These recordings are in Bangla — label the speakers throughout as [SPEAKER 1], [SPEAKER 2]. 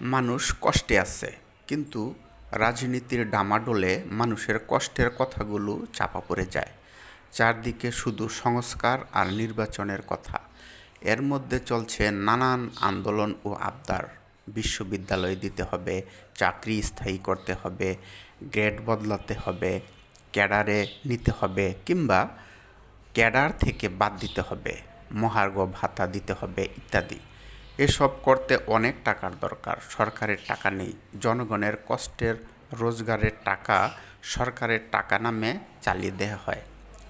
[SPEAKER 1] মানুষ কষ্টে আছে, কিন্তু রাজনীতির ডামাডোলে মানুষের কষ্টের কথাগুলো চাপা পড়ে যায়। চারদিকে শুধু সংস্কার আর নির্বাচনের কথা। এর মধ্যে চলছে নানান আন্দোলন ও আবদার। বিশ্ববিদ্যালয় দিতে হবে, চাকরি স্থায়ী করতে হবে, গ্রেড বদলাতে হবে, ক্যাডারে নিতে হবে কিংবা ক্যাডার থেকে বাদ দিতে হবে, মহার্ঘ ভাতা দিতে হবে ইত্যাদি। এসব করতে অনেক টাকার দরকার। সরকারের টাকা নেই। জনগণের কষ্টের রোজগারের টাকা সরকারের টাকা নামে চালিয়ে দেওয়া হয়।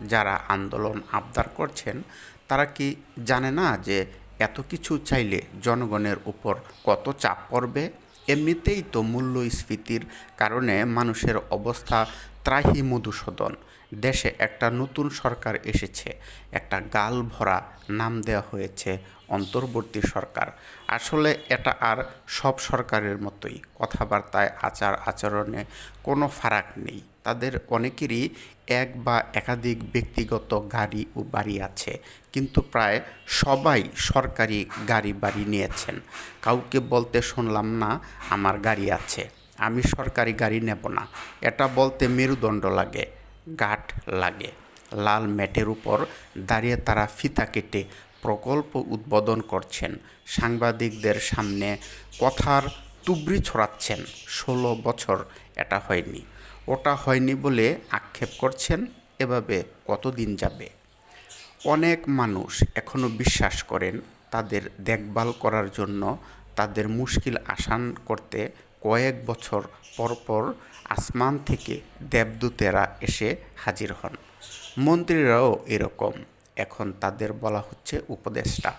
[SPEAKER 1] যারা আন্দোলন আবদার করছেন, তারা কি জানে না যে এত কিছু চাইলে জনগণের উপর কত চাপ পড়বে? এমনিতেই তো মূল্যস্ফীতির কারণে মানুষের অবস্থা ত্রাহি মধুসূদন দেশে একটা নতুন সরকার এসেছে। একটা গাল ভরা নাম দেওয়া হয়েছে অন্তর্বর্তী সরকার। আসলে এটা আর সব সরকারের মতোই। কথাবার্তায়, আচার, আচরণে কোনো ফারাক নেই। তাদের অনেকেরই এক বা একাধিক ব্যক্তিগত গাড়ি ও বাড়ি আছে। কিন্তু প্রায় সবাই সরকারি গাড়ি বাড়ি নিয়েছেন। কাউকে বলতে শুনলাম না, আমার গাড়ি আছে। আমি সরকারি গাড়ি নেব না। এটা বলতে মেরুদণ্ড লাগে। গাঠ লাগে। লাল ম্যাটের উপর দাঁড়িয়ে তারা ফিতা কেটে প্রকল্প উদ্বোধন করছেন। সাংবাদিকদের সামনে কথার তুবড়ি ছড়াচ্ছেন, ষোলো বছর এটা হয়নি। ওটা হয়নি বলে আক্ষেপ করছেন, এভাবে কতদিন যাবে? অনেক মানুষ এখনও বিশ্বাস করেন, তাদের দেখভাল করার জন্য তাদের মুশকিল আসান করতে কয়েক বছর পর পর আসমান থেকে দেবদূতেরা এসে হাজির হন। মন্ত্রীরাও এরকম। এখন তাদের বলা হচ্ছে উপদেষ্টা।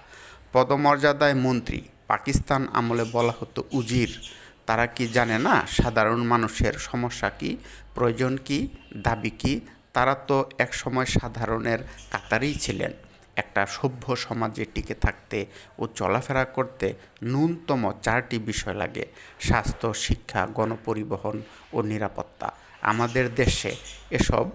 [SPEAKER 1] পদমর্যাদায় মন্ত্রী, পাকিস্তান আমলে বলা হতো উজির। তারা কি জানে না সাধারণ মানুষের সমস্যা কি, প্রয়োজন কি, দাবি কি? তারা তো একসময় সাধারণের কাতারেই ছিলেন। একটা সভ্য সমাজে টিকে থাকতে ও চলাফেরা করতে ন্যূনতম চারটি বিষয় লাগে, স্বাস্থ্য, শিক্ষা, গণপরিবহন ও নিরাপত্তা। আমাদের দেশে এসব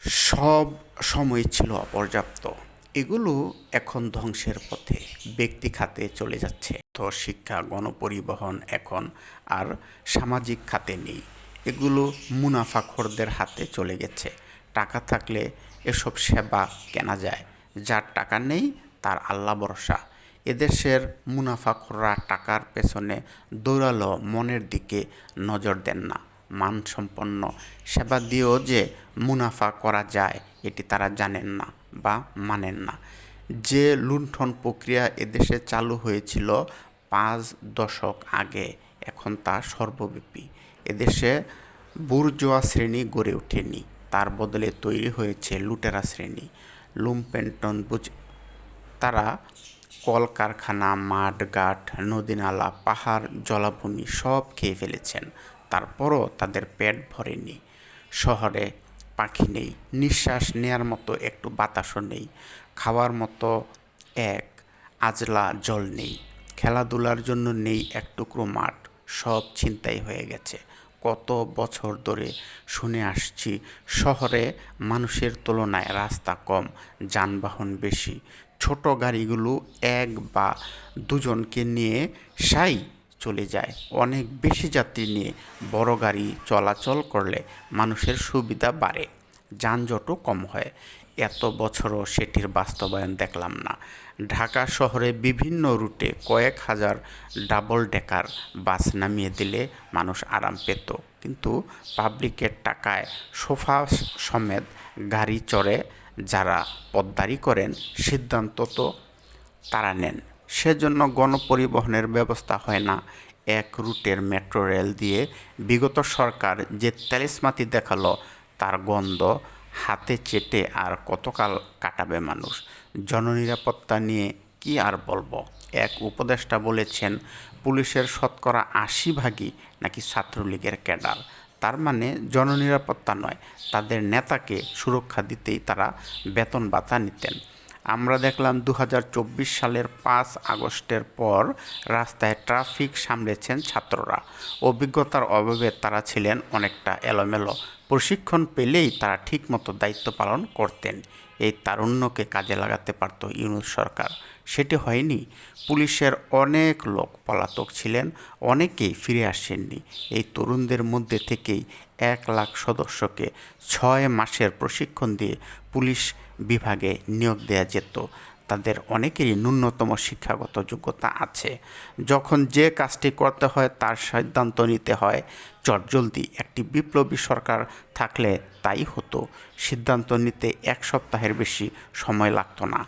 [SPEAKER 1] সব সময় ছিল অপর্যাপ্ত। এগুলো এখন ধ্বংসের পথে, ব্যক্তি খাতে চলে যাচ্ছে। তো শিক্ষা, গণপরিবহন এখন আর সামাজিক খাতে নেই। এগুলো মুনাফাখোরদের হাতে চলে গেছে। টাকা থাকলে এসব সেবা কেনা যায়। যার টাকা নেই, তার আল্লাহ ভরসা। এদেশের মুনাফাখোররা টাকার পেছনে দৌড়ালো, মনের দিকে নজর দেন না, মানসম্পন্ন। সেবা দিয়েও যে মুনাফা করা যায়, এটি তারা জানেন না বা মানেন না। যে লুণ্ঠন প্রক্রিয়া এদেশে চালু হয়েছিল পাঁচ দশক আগে, এখন তা সর্বব্যাপী। এদেশে বুর্জোয়া শ্রেণি গড়ে ওঠেনি, তার বদলে তৈরি হয়েছে লুটেরা শ্রেণি। লুম্পেন্টন বুঝ। তারা কলকারখানা মাঠ ঘাট নদী নালা পাহাড়, জলাভূমি সব খেয়ে ফেলেছেন। তারপরও তাদের পেট ভরেনি। শহরে পাখি নেই, নিঃশ্বাস নেয়ার মতো একটু বাতাসও নেই, খাওয়ার মতো এক আজলা জল নেই, খেলাধুলার জন্য নেই এক টুকরো মাঠ, সব ছিনতাই হয়ে গেছে। কত বছর ধরে শুনে আসছি, শহরে মানুষের তুলনায় রাস্তা কম, যানবাহন বেশি। ছোট গাড়িগুলো এক বা দুজনকে নিয়ে সাই চলে যায়। অনেক বেশি যাত্রী নিয়ে বড় গাড়ি চলাচল করলে মানুষের সুবিধা বাড়ে, যানজটও কম হয়। এত বছরও সেটির বাস্তবায়ন দেখলাম না। ঢাকা শহরে বিভিন্ন রুটে কয়েক হাজার ডাবল ডেকার বাস নামিয়ে দিলে মানুষ আরাম পেত। কিন্তু পাবলিকের টাকায় সোফা সমেত গাড়ি চড়ে যারা পদ্মারি করেন সিদ্ধান্ত তো তারা নেন। সেজন্য গণপরিবহনের ব্যবস্থা হয় না। এক রুটের মেট্রো রেল দিয়ে বিগত সরকার যে তেলেসমাতি দেখাল, তার গন্ধ হাতে চেটে আর কতকাল কাটাবে মানুষ? জননিরাপত্তা নিয়ে কি আর বলব? এক উপদেষ্টা বলেছেন, পুলিশের শতকরা আশি ভাগই নাকি ছাত্রলীগের ক্যাডার। তার মানে জননিরাপত্তা নয়, তাদের নেতাকে সুরক্ষা দিতেই তারা বেতন ভাতা নিতেন। আমরা দেখলাম দু হাজার চব্বিশ সালের পাঁচ আগস্টের পর রাস্তায় ট্রাফিক সামলেছেন ছাত্ররা। অভিজ্ঞতার অভাবে তারা ছিলেন অনেকটা এলোমেলো। প্রশিক্ষণ পেলেই তারা ঠিকমতো দায়িত্ব পালন করতেন। এই তারুণ্যকে কাজে লাগাতে পারত ইউনুস সরকার। সেটি হয়নি। পুলিশের অনেক লোক পলাতক ছিলেন, অনেকেই ফিরে আসেননি। এই তরুণদের মধ্যে থেকেই এক লাখ সদস্যকে ছয় মাসের প্রশিক্ষণ দিয়ে পুলিশ বিভাগে নিয়োগ দেওয়া যেত। তাদের অনেকেরই ন্যূনতম শিক্ষাগত যোগ্যতা আছে। যখন যে কাজটি করতে হয়, তার সিদ্ধান্ত নিতে হয় চটজলদি একটি বিপ্লবী সরকার থাকলে তাই হতো। সিদ্ধান্ত নিতে এক সপ্তাহের বেশি সময় লাগতো না।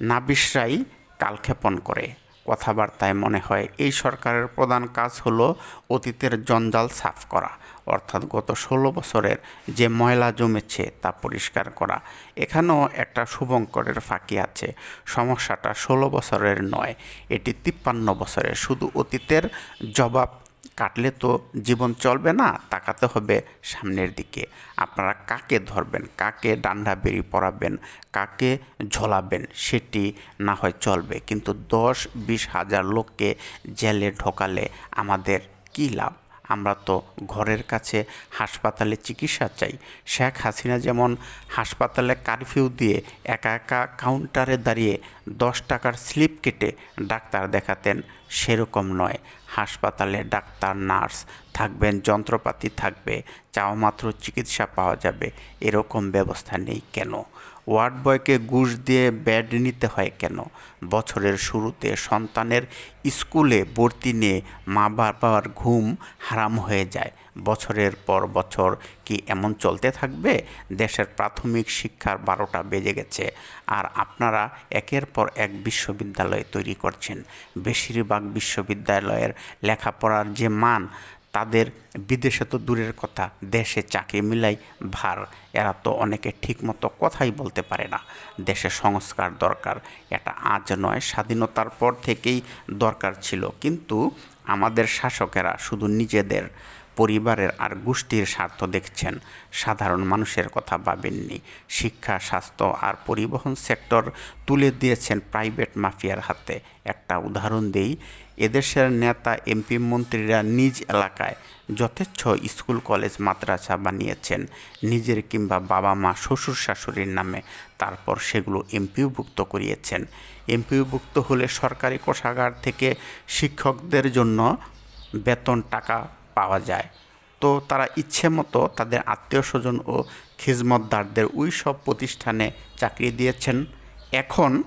[SPEAKER 1] নাবিসরাই কালক্ষেপণ করে। কথাবার্তায় মনে হয়, এই সরকারের প্রধান কাজ হলো অতীতের জঞ্জাল সাফ করা। অর্থাৎ গত ষোলো বছরের যে ময়লা জমেছে তা পরিষ্কার করা। এখানেও একটা শুভঙ্করের ফাঁকি আছে। সমস্যাটা ষোলো বছরের নয়, এটি তিপ্পান্ন বছরের। শুধু অতীতের জবাব কাটলে তো জীবন চলবে না, তাকাতে হবে সামনের দিকে। আপনারা কাকে ধরবেন, কাকে ডান্ডা বেরি পরাবেন, কাকে ঝোলাবেন সেটি না হয় চলবে। কিন্তু দশ বিশ হাজার লোককে জেলে ঢোকালে আমাদের কী লাভ? আমরা তো ঘরের কাছে হাসপাতালে চিকিৎসা চাই। শেখ হাসিনা যেমন হাসপাতালে কারফিউ দিয়ে একা একা কাউন্টারে দাঁড়িয়ে দশ টাকার স্লিপ কেটে ডাক্তার দেখাতেন, সেরকম নয়। হাসপাতালে ডাক্তার, নার্স থাকবেন, যন্ত্রপাতি থাকবে চাওয়া মাত্র চিকিৎসা পাওয়া যাবে। এরকম ব্যবস্থা নেই কেন? ওয়ার্ড বয়কে ঘুষ দিয়ে ব্যাড নিতে হয় কেন? বছরের শুরুতে সন্তানের স্কুলে ভর্তি নিয়ে মা বাবার ঘুম হারাম হয়ে যায়। বছরের পর বছর কি এমন চলতে থাকবে? দেশের প্রাথমিক শিক্ষার বারোটা বেজে গেছে। আর আপনারা একের পর এক বিশ্ববিদ্যালয় তৈরি করছেন। বেশিরভাগ বিশ্ববিদ্যালয়ের লেখাপড়ার যে মান তাদের বিদেশে তো দূরের কথা, দেশে চাকরি মিলাই ভার, এরা তো অনেকে ঠিকমতো কথাই বলতে পারে না। দেশে সংস্কার দরকার, এটা আজ নয়, স্বাধীনতার পর থেকেই দরকার ছিল। কিন্তু আমাদের শাসকেরা শুধু নিজেদের পরিবারের আর গোষ্ঠীর স্বার্থ দেখছেন। সাধারণ মানুষের কথা ভাবেননি। শিক্ষা, স্বাস্থ্য আর পরিবহন সেক্টর তুলে দিয়েছেন প্রাইভেট মাফিয়ার হাতে। একটা উদাহরণ দেই এদেশের নেতা, এমপি মন্ত্রীরা নিজ এলাকায় যথেচ্ছ স্কুল, কলেজ, মাদ্রাসা বানিয়েছেন। নিজের কিংবা বাবা মা, শ্বশুর শাশুড়ির নামে তারপর সেগুলো এমপিওভুক্ত করিয়েছেন। এমপিওভুক্ত হলে সরকারি কোষাগার থেকে শিক্ষকদের জন্য বেতন টাকা পাওয়া যায়। তো তারা ইচ্ছে মতো তাদের আত্মীয় স্বজন ও খিজমতদারদের ওই সব প্রতিষ্ঠানে চাকরি দিয়েছেন। এখন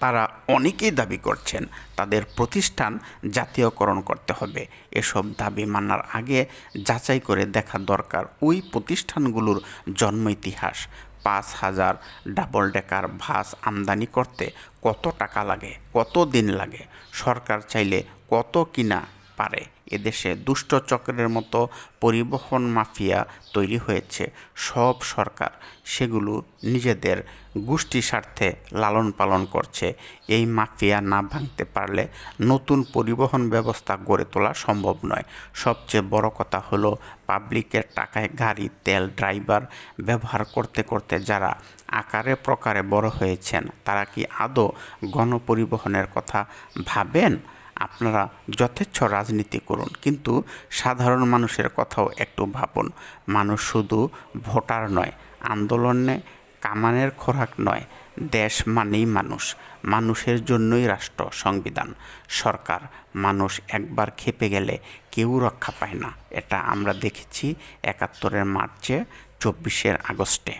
[SPEAKER 1] তারা অনেকেই দাবি করছেন তাদের প্রতিষ্ঠান জাতীয়করণ করতে হবে। এসব দাবি মানার আগে যাচাই করে দেখা দরকার ওই প্রতিষ্ঠানগুলোর জন্ম ইতিহাস। পাঁচ হাজার ডাবল ডেকার ভাস আমদানি করতে কত টাকা লাগে, কত দিন লাগে, সরকার চাইলে কত কিনা পারে। এদেশে দুষ্ট চক্রের মতো পরিবহন মাফিয়া তৈরি হয়েছে সব সরকার। সেগুলো নিজেদের গোষ্ঠী স্বার্থে লালন পালন করছে। এই মাফিয়া না ভাঙতে পারলে নতুন পরিবহন ব্যবস্থা গড়ে তোলা সম্ভব নয়। সবচেয়ে বড় কথা হলো পাবলিকের টাকায় গাড়ি, তেল, ড্রাইভার ব্যবহার করতে করতে যারা আকারে প্রকারে বড় হয়েছেন, তারা কি আদৌ গণপরিবহনের কথা ভাবেন? আপনারা যথেচ্ছ রাজনীতি করুন, কিন্তু সাধারণ মানুষের কথাও একটু ভাবুন। মানুষ শুধু ভোটার নয়, আন্দোলনে কামানের খোরাক নয়, দেশ মানেই মানুষ। মানুষের জন্যই রাষ্ট্র সংবিধান। সরকার মানুষ একবার খেপে গেলে কেউ রক্ষা পায় না। এটা আমরা দেখেছি একাত্তরের মার্চে চব্বিশের আগস্টে।